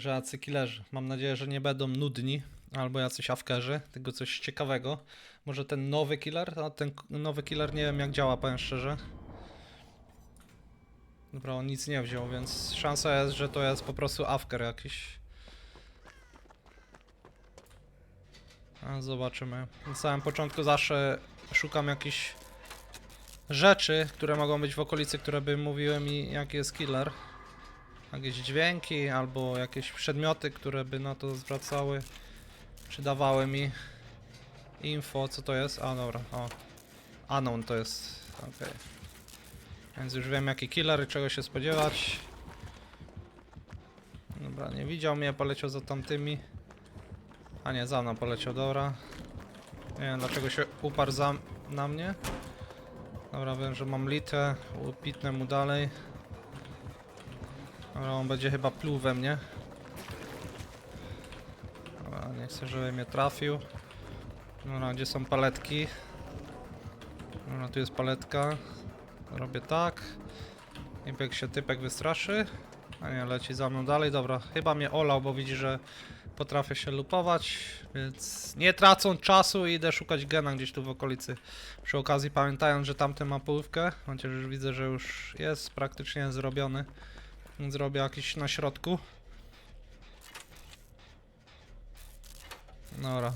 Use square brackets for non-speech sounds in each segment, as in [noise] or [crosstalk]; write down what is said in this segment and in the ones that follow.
że jacy killerzy. Mam nadzieję, że nie będą nudni albo jacyś awkerzy, tylko coś ciekawego. Może ten nowy killer? A ten k- nowy killer nie wiem jak działa, powiem szczerze. Dobra, on nic nie wziął, więc szansa jest, że to jest po prostu awker jakiś. A zobaczymy. Na samym początku zawsze szukam jakichś rzeczy, które mogą być w okolicy, które by mówiły mi jaki jest killer. Jakieś dźwięki albo jakieś przedmioty, które by na to zwracały, czy dawały mi info, co to jest. A dobra, o. Anon to jest, okej. Więc już wiem jaki killer i czego się spodziewać. Dobra, nie widział mnie, poleciał za tamtymi. A nie, za mną poleciał, dobra. Nie wiem dlaczego się uparł za, na mnie. Dobra, wiem, że mam litę, upitnę mu dalej. Dobra, on będzie chyba pluł we mnie. Dobra, nie chcę, żeby mnie trafił. Dobra, gdzie są paletki? Dobra, tu jest paletka. Robię tak. I jak się typek wystraszy. A nie, leci za mną dalej. Dobra, chyba mnie olał, bo widzi, że potrafię się lupować, więc nie tracąc czasu idę szukać gena gdzieś tu w okolicy. Przy okazji pamiętając, że tamten ma połówkę, chociaż już widzę, że już jest praktycznie zrobiony. Zrobię jakiś na środku. Dobra.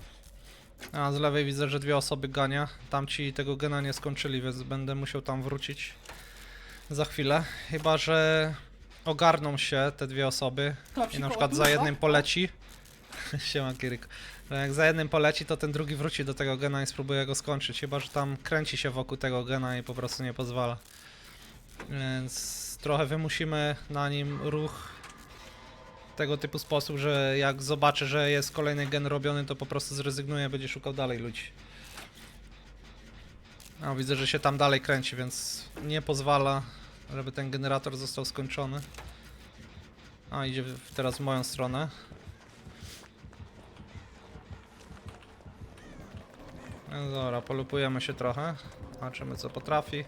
A z lewej widzę, że dwie osoby gania. Tamci tego gena nie skończyli, więc będę musiał tam wrócić za chwilę. Chyba, że ogarną się te dwie osoby i na przykład za jednym poleci. [laughs] Siema Kiryk. Że jak za jednym poleci, to ten drugi wróci do tego gena i spróbuje go skończyć. Chyba, że tam kręci się wokół tego gena i po prostu nie pozwala. Więc trochę wymusimy na nim ruch tego typu sposób, że jak zobaczy, że jest kolejny gen robiony, to po prostu zrezygnuje, będzie szukał dalej ludzi. A widzę, że się tam dalej kręci, więc nie pozwala, żeby ten generator został skończony. A idzie teraz w moją stronę. No dobra, polupujemy się trochę. Zobaczymy co potrafi.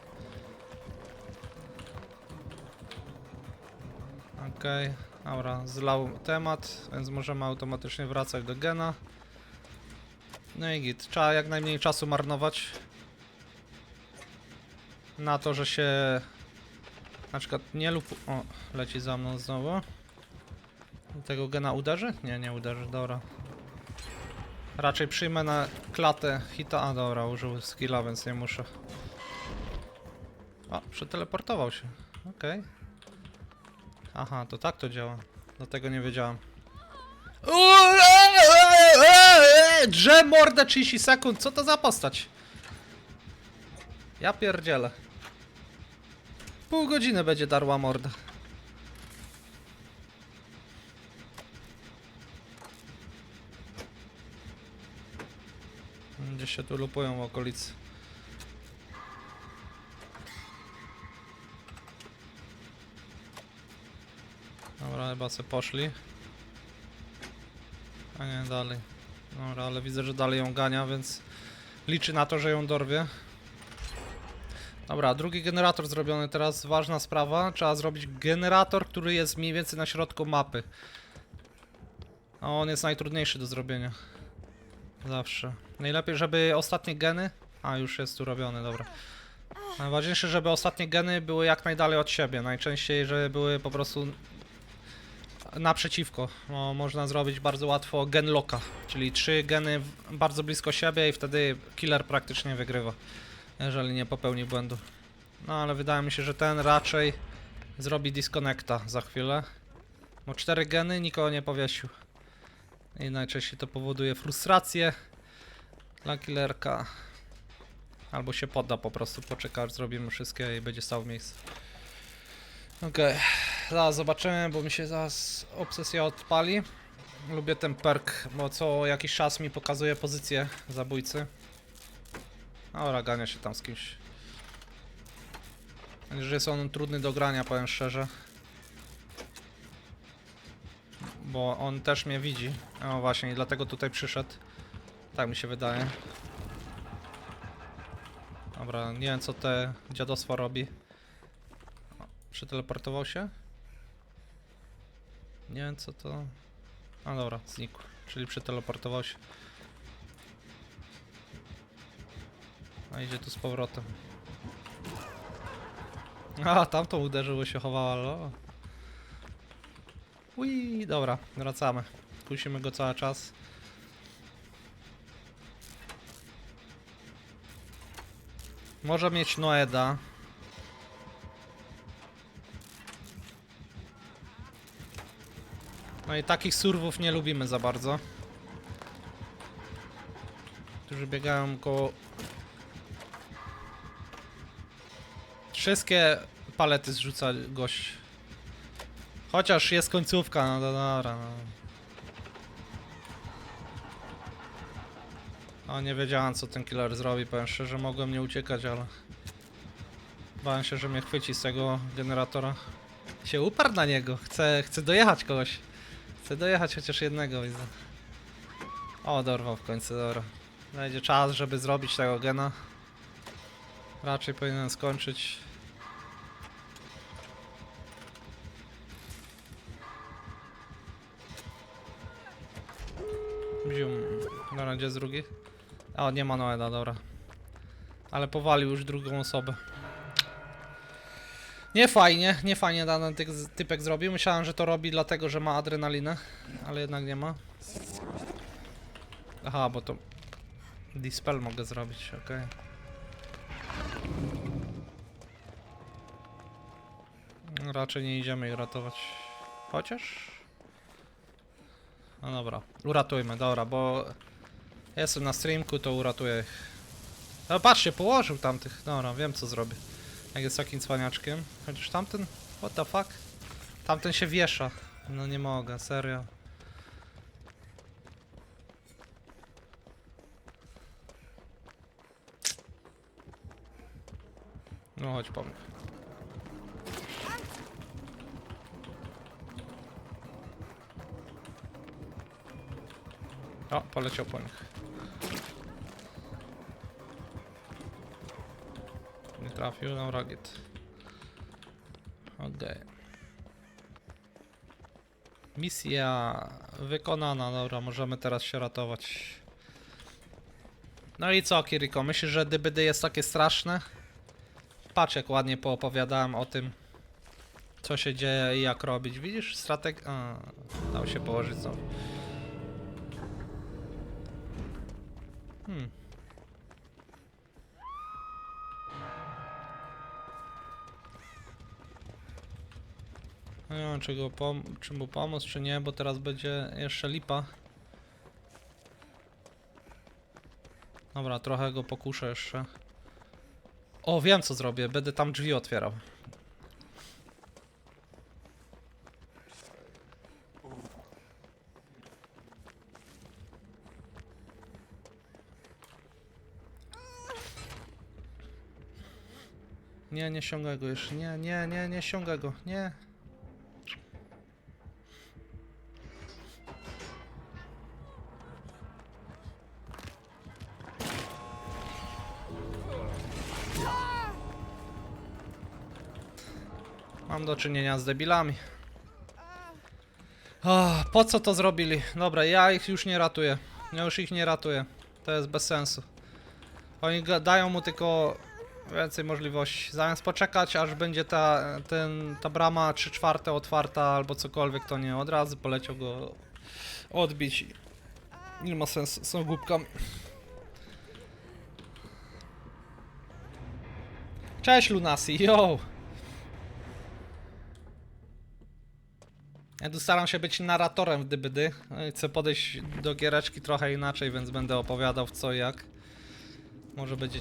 Okej, dobra, zlał temat, więc możemy automatycznie wracać do gena. No i git, trzeba jak najmniej czasu marnować na to, że się na przykład nie lub... O, leci za mną znowu. Tego gena uderzy? Nie, nie uderzy, dobra. Raczej przyjmę na klatę hita. A dobra, użył skilla, więc nie muszę. A, przeteleportował się. Okej. Aha, to tak to działa. Do tego nie wiedziałem. Drze mordę 30 sekund, co to za postać? Ja pierdzielę. Pół godziny będzie darła mordę. Gdzieś się tu lupują w okolicy. Chyba se poszli. A nie, dalej. Dobra, ale widzę, że dalej ją gania, więc liczy na to, że ją dorwie. Dobra, drugi generator zrobiony. Teraz ważna sprawa. Trzeba zrobić generator, który jest mniej więcej na środku mapy. A on jest najtrudniejszy do zrobienia. Zawsze. Najlepiej, żeby ostatnie geny... A, już jest tu robiony, dobra. Najważniejsze, żeby ostatnie geny były jak najdalej od siebie. Najczęściej, żeby były po prostu naprzeciwko. No, można zrobić bardzo łatwo gen locka, czyli trzy geny bardzo blisko siebie i wtedy killer praktycznie wygrywa, jeżeli nie popełni błędu. No ale wydaje mi się, że ten raczej zrobi disconnecta za chwilę. Bo cztery geny nikogo nie powiesił. I najczęściej to powoduje frustrację dla killerka. Albo się podda po prostu, poczeka zrobimy wszystkie i będzie stał w miejscu. Okej, zaraz zobaczymy, bo mi się zaraz obsesja odpali. Lubię ten perk, bo co jakiś czas mi pokazuje pozycję zabójcy. Dobra, gania się tam z kimś. Że jest on trudny do grania, powiem szczerze. Bo on też mnie widzi. O właśnie, i dlatego tutaj przyszedł. Tak mi się wydaje. Dobra, nie wiem co te dziadostwo robi. O, Przeteleportował się? Nie wiem co to... A dobra, znikł. Czyli przeteleportował się. A idzie tu z powrotem. A, tamto uderzyło się chowała, lo. Ui, dobra, wracamy. Kusimy go cały czas. Może mieć Noeda. No i takich surwów nie lubimy za bardzo. Którzy biegają koło... Wszystkie palety zrzuca gość. Chociaż jest końcówka, no dobra. No. O, nie wiedziałem co ten killer zrobi, powiem szczerze, mogłem nie uciekać, ale... Bałem się, że mnie chwyci z tego generatora. Się uparł na niego, chce, chce dojechać kogoś. Chcę dojechać chociaż jednego, widzę. O, dorwał w końcu, dobra. Będzie czas, żeby zrobić tego gena. Raczej powinien skończyć. Bzium. Dobra, gdzie jest drugi? O, nie ma Noeda, dobra. Ale powalił już drugą osobę. Nie fajnie, nie fajnie dany ty typek zrobił. Myślałem, że to robi dlatego, że ma adrenalinę, ale jednak nie ma. Aha, bo to dispel mogę zrobić, okej. No, Raczej nie idziemy ich ratować. Chociaż? No dobra, uratujmy, dobra, bo jestem na streamku, to uratuję ich. No patrzcie, położył tamtych. Dobra, wiem co zrobię. Jak jest takim cwaniaczkiem. Chociaż tamten... What the fuck? Tamten się wiesza. No nie mogę, serio. No chodź po mnie. O, poleciał po nich. Trafił, no ragiet. Okej. Misja wykonana, dobra, możemy teraz się ratować. No i co, Kiriko, myślisz, że DBD jest takie straszne? Patrz, jak ładnie poopowiadałem o tym, co się dzieje i jak robić. Widzisz, strateg... A, dał się położyć znowu. Hmm. Nie wiem, czy, go pom czy mu pomóc, czy nie, bo teraz będzie jeszcze lipa. Dobra, trochę go pokuszę jeszcze. O, wiem co zrobię. Będę tam drzwi otwierał. Nie, nie ściągaj go jeszcze. Nie, nie, nie, nie ściągaj go. Nie. Mam do czynienia z debilami. Oh, po co to zrobili? Dobra, ja ich już nie ratuję. Ja już ich nie ratuję. To jest bez sensu. Oni dają mu tylko więcej możliwości. Zamiast poczekać, aż będzie ta, ten, ta brama 3 czwarte otwarta albo cokolwiek, to nie od razu poleciał go odbić. Nie ma sensu, są głupkami. Cześć Lunasi, yo! Ja tu staram się być narratorem w DBD. No chcę podejść do giereczki trochę inaczej, więc będę opowiadał w co i jak. Może będzie